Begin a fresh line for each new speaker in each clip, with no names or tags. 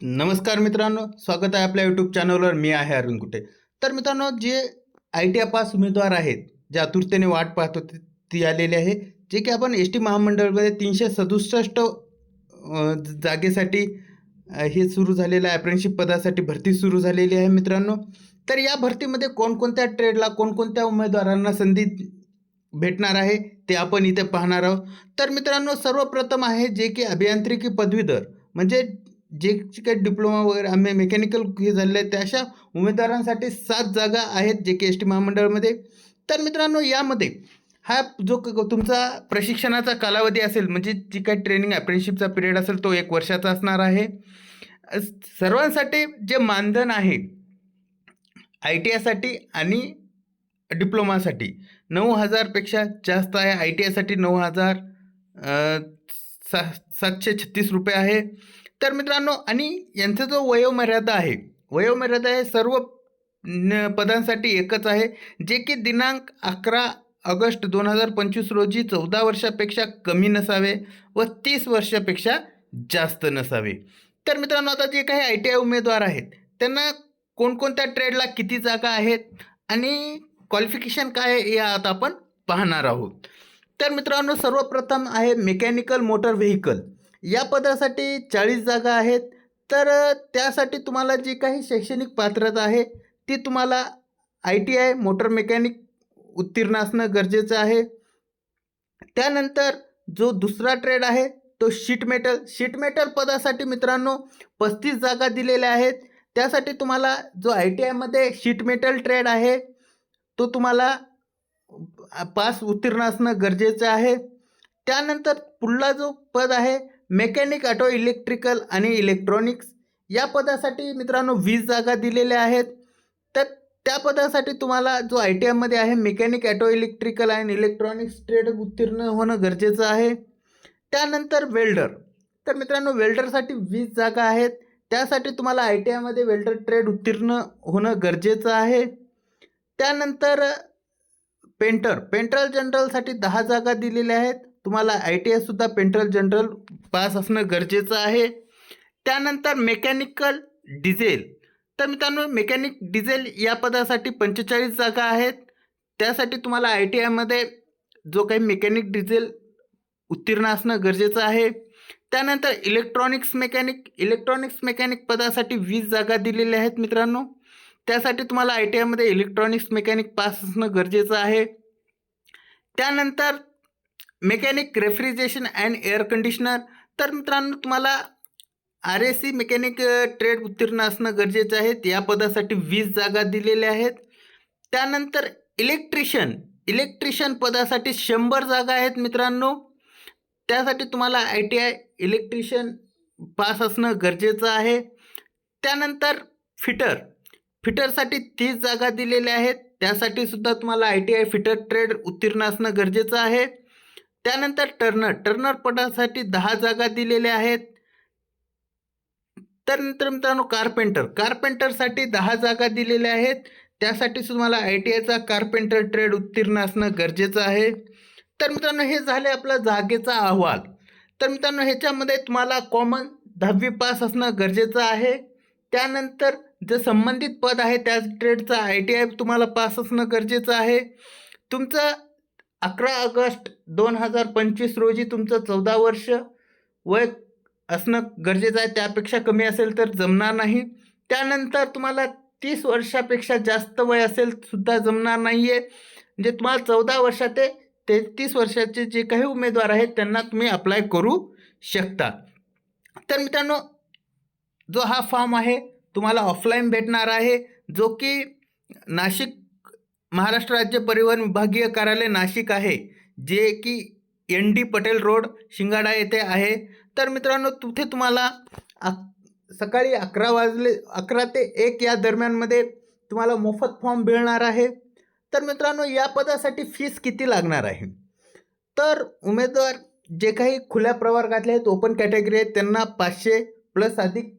नमस्कार मित्रांनो स्वागत आहे आपल्या यूट्यूब चॅनलवर मी आहे अरुण कुटे. तर मित्रांनो जे आय टी आय पास उमेदवार आहेत जे आतुरतेने वाट पाहत होते ती आलेली आहे. जे की आपण एस टी महामंडळमध्ये तीनशे सदुसष्ट जागेसाठी हे सुरू झालेलं आहे. अप्रेंटिसशिप पदासाठी भरती सुरू झालेली आहे मित्रांनो. तर या भरतीमध्ये कोणकोणत्या ट्रेडला कोणकोणत्या उमेदवारांना संधी भेटणार आहे ते आपण इथे पाहणार आहोत. तर मित्रांनो सर्वप्रथम आहे जे की अभियांत्रिकी पदवीधर म्हणजे जे जे काही डिप्लोमा वगैरे आम्ही मेकॅनिकल हे झालेले आहेत त्या अशा उमेदवारांसाठी सात जागा आहेत जे के एस टी महामंडळामध्ये. तर मित्रांनो यामध्ये हा जो क- तुमचा प्रशिक्षणाचा कालावधी असेल म्हणजे जी काही ट्रेनिंग अप्रेंटिसशिपचा पिरियड असेल तो एक वर्षाचा असणार आहे. सर्वांसाठी जे मानधन आहे आय टी आयसाठी आणि डिप्लोमासाठी नऊ हजारपेक्षा जास्त आहे. आय टी आयसाठी नऊ हजार सा सातशे छत्तीस रुपये आहे. तर मित्रांनो आणि यांचा जो वयोमर्यादा आहे वयोमर्यादा हे सर्व न पदांसाठी एकच आहे जे की दिनांक अकरा ऑगस्ट दोन हजार पंचवीस रोजी चौदा वर्षापेक्षा कमी नसावे व तीस वर्षापेक्षा जास्त नसावे. तर मित्रांनो आता जे काही आय टी आय उमेदवार आहेत त्यांना कोणकोणत्या ट्रेडला किती जागा आहेत आणि क्वालिफिकेशन काय आहे या आता आपण पाहणार आहोत. तर मित्रांनो सर्वप्रथम आहे मेकॅनिकल मोटर व्हेकल या पदासाठी चाळीस जागा आहेत. तर त्यासाठी तुम्हाला जी काही शैक्षणिक पात्रता आहे ती तुम्हाला I T I motor mechanic उत्तीर्ण असणं गरजेचं आहे. त्यानंतर जो दुसरा ट्रेड आहे तो शीट मेटल. शीट मेटल पदासाठी मित्रांनो पस्तीस जागा दिलेल्या आहेत. त्यासाठी तुम्हाला जो आय टी आयमध्ये शीट मेटल ट्रेड आहे तो तुम्हाला पास उत्तीर्ण असणं गरजेचं आहे. त्यानंतर पुढला जो पद आहे मेकॅनिक ऑटो इलेक्ट्रिकल आणि इलेक्ट्रॉनिक्स या पदासाठी मित्रांनो वीस जागा दिलेल्या आहेत. तर त्या पदासाठी तुम्हाला जो आय टी आयमध्ये आहे मेकॅनिक ॲटो इलेक्ट्रिकल आणि इलेक्ट्रॉनिक्स ट्रेड उत्तीर्ण होणं गरजेचं आहे. त्यानंतर वेल्डर. तर मित्रांनो वेल्डरसाठी वीस जागा आहेत. त्यासाठी तुम्हाला आय टी आयमध्ये वेल्डर ट्रेड उत्तीर्ण होणं गरजेचं आहे. त्यानंतर पेंटर. पेंटर जनरलसाठी दहा जागा दिलेल्या आहेत. तुम्हाला आय टी आयसुद्धा पेंट्रल जनरल पास असणं गरजेचं आहे. त्यानंतर मेकॅनिकल डिझेल. तर मित्रांनो मेकॅनिक डिझेल या पदासाठी पंचेचाळीस जागा आहेत. त्यासाठी तुम्हाला आय टी आयमध्ये जो काही मेकॅनिक डिझेल उत्तीर्ण असणं गरजेचं आहे. त्यानंतर इलेक्ट्रॉनिक्स मेकॅनिक इलेक्ट्रॉनिक्स मेकॅनिक पदासाठी वीस जागा दिलेल्या आहेत मित्रांनो. त्यासाठी तुम्हाला आय टी आयमध्ये इलेक्ट्रॉनिक्स मेकॅनिक पास असणं गरजेचं आहे. त्यानंतर mechanic refrigeration and air conditioner. तर मित्रांनो तुम्हाला R S C mechanic trade उत्तीर्ण असणं गरजेचं आहे. या पदासाठी वीस जागा दिलेल्या आहेत. त्यानंतर इलेक्ट्रिशियन इलेक्ट्रिशियन पदासाठी शंभर जागा आहेत मित्रांनो. त्यासाठी तुम्हाला I T I electrician pass असणं गरजेचं आहे. त्यानंतर फिटर फिटरसाठी तीस जागा दिलेल्या आहेत. त्यासाठी सुद्धा तुम्हाला I T I fitter trade उत्तीर्ण असणं गरजेचं आहे. त्यानंतर टर्नर. टर्नर पदासाठी दहा जागा दिलेल्या आहेत. तर नंतर मित्रांनो कार्पेंटर. कार्पेंटरसाठी दहा जागा दिलेल्या आहेत. त्यासाठी तुम्हाला आय टी आयचा कार्पेंटर ट्रेड उत्तीर्ण असणं गरजेचं आहे. तर मित्रांनो हे झाले आपला जागेचा अहवाल. तर मित्रांनो ह्याच्यामध्ये तुम्हाला कॉमन दहावी पास असणं गरजेचं आहे. त्यानंतर जे संबंधित पद आहे त्या ट्रेडचा आय टी आय तुम्हाला पास असणं गरजेचं आहे. तुमचं अकरा ऑगस्ट दोन हजार पंचवीस रोजी तुमचं चौदा वर्ष वय असणं गरजेचं आहे. त्यापेक्षा कमी असेल तर जमणार नाही. त्यानंतर तुम्हाला तीस वर्षापेक्षा जास्त वय असेल सुद्धा जमणार नाही आहे म्हणजे तुम्हाला चौदा वर्षा ते तेहतीस वर्षाचे जे काही उमेदवार आहेत त्यांना तुम्ही अप्लाय करू शकता. तर मित्रांनो जो हा फॉर्म आहे तुम्हाला ऑफलाईन भेटणार आहे. जो की नाशिक महाराष्ट्र राज्य परिवहन विभागीय कार्यालय नाशिक आहे जे की N D Patel road Shingada येथे आहे. तर मित्रांनो तिथे तुम्हाला अक सकाळी अकरा वाजले अकरा ते एक या दरम्यानमध्ये तुम्हाला मोफत फॉर्म मिळणार आहे. तर मित्रांनो या पदासाठी फीस किती लागणार आहे? तर उमेदवार जे काही खुल्या प्रवर्गातले आहेत ओपन कॅटेगरी आहेत त्यांना पाचशे प्लस अधिक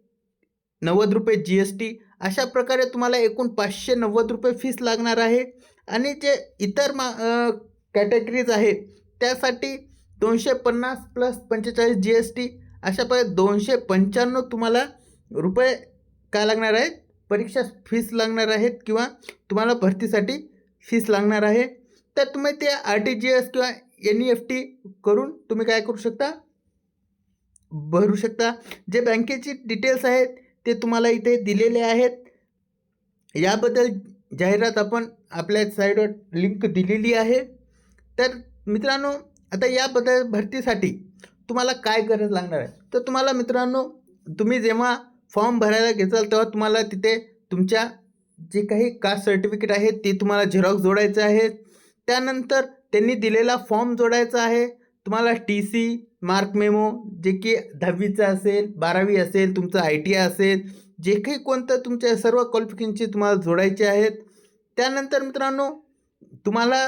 नव्वद रुपये जी एस टी अशा प्रकारे तुम्हाला एकूण पाचशे नव्वद रुपये फीस लागणार आहे. आणि जे इतर मा कॅटेगरीज आहेत त्यासाठी दोनशे पन्नास प्लस पंचेचाळीस जी एस टी अशा प्रकारे दोनशे पंच्याण्णव तुम्हाला रुपये काय लागणार आहेत? परीक्षा फीस लागणार आहेत किंवा तुम्हाला भरतीसाठी फीस लागणार आहे. तर तुम्ही ते आर टी जी एस किंवा एन ई एफ टी करून तुम्ही काय करू शकता? भरू शकता. जे बँकेची डिटेल्स आहेत ते तुम्हाला इथे दिलेले आहेत. याबद्दल जाहिरात आपण आपल्या साईडवर लिंक दिलेली आहे. तर मित्रांनो आता या पद भरतीसाठी तुम्हाला काय गरज लागणार आहे? तर तुम्हाला मित्रांनो तुम्ही जेव्हा फॉर्म भरायला घेचाल तेव्हा तुम्हाला तिथे तुमच्या जे काही कास्ट सर्टिफिकेट आहे ते तुम्हाला झेरॉक्स जोडायचं आहे. त्यानंतर त्यांनी दिलेला फॉर्म जोडायचा आहे. तुम्हाला टी सी मार्क मेमो जे की दहावीचं असेल बारावी असेल तुमचं आय टी आय असेल जे काही कोणतं तुमच्या सर्व क्वालिफिकेशनची तुम्हाला जोडायचे आहेत त्यानंतर मित्रांनो तुम्हाला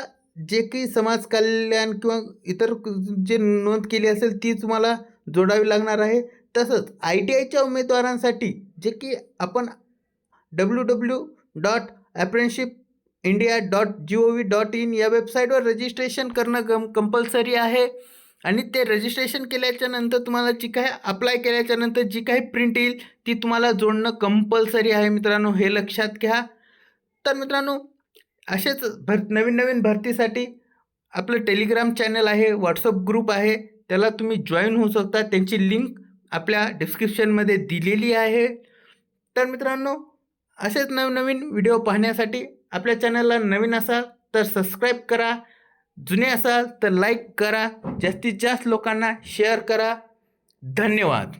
जे काही समाज कल्याण किंवा इतर जे नोंद केली असेल ती तुम्हाला जोडावी लागणार आहे. तसंच आय टी आयच्या उमेदवारांसाठी जे की आपण W W dot apprenticeship India dot G O V dot in या वेबसाईटवर रजिस्ट्रेशन करणं कम कंपल्सरी आहे. आणि ते रजिस्ट्रेशन केल्याच्यानंतर तुम्हाला जी काही अप्लाय केल्याच्यानंतर जी काही प्रिंट येईल ती तुम्हाला जोडणं कंपल्सरी आहे मित्रांनो हे लक्षात घ्या. तर मित्रांनो असेच भर नवीन नवीन भरतीसाठी आपलं टेलिग्राम चॅनल आहे व्हॉट्सअप ग्रुप आहे त्याला तुम्ही जॉईन होऊ शकता. त्यांची लिंक आपल्या डिस्क्रिप्शनमध्ये दिलेली आहे. तर मित्रांनो असेच नवनवीन व्हिडिओ पाहण्यासाठी आपल्या चॅनलला नवीन असाल तर सबस्क्राईब करा. जुने असाल तर लाईक करा. जास्तीत जास्त लोकांना शेअर करा. धन्यवाद.